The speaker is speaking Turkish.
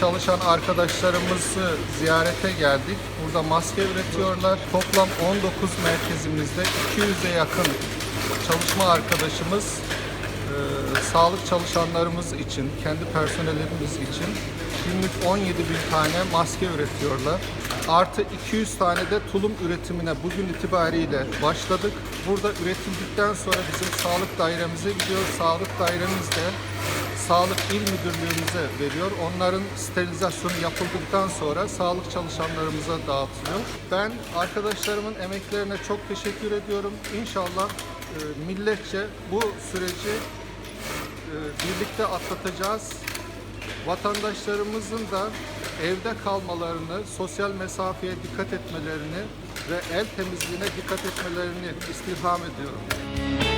Çalışan arkadaşlarımızı ziyarete geldik. Burada maske üretiyorlar. Toplam 19 merkezimizde 200'e yakın çalışma arkadaşımız e, sağlık çalışanlarımız için, kendi personellerimiz için günlük 17 bin tane maske üretiyorlar. Artı 200 tane de tulum üretimine bugün itibariyle başladık. Burada üretildikten sonra bizim sağlık dairemize gidiyor. Sağlık dairemiz de Sağlık İl Müdürlüğümüze veriyor. Onların sterilizasyonu yapıldıktan sonra sağlık çalışanlarımıza dağıtılıyor. Ben arkadaşlarımın emeklerine çok teşekkür ediyorum. İnşallah e, milletçe bu süreci e, birlikte atlatacağız. Vatandaşlarımızın da evde kalmalarını, sosyal mesafeye dikkat etmelerini ve el temizliğine dikkat etmelerini istirham ediyorum.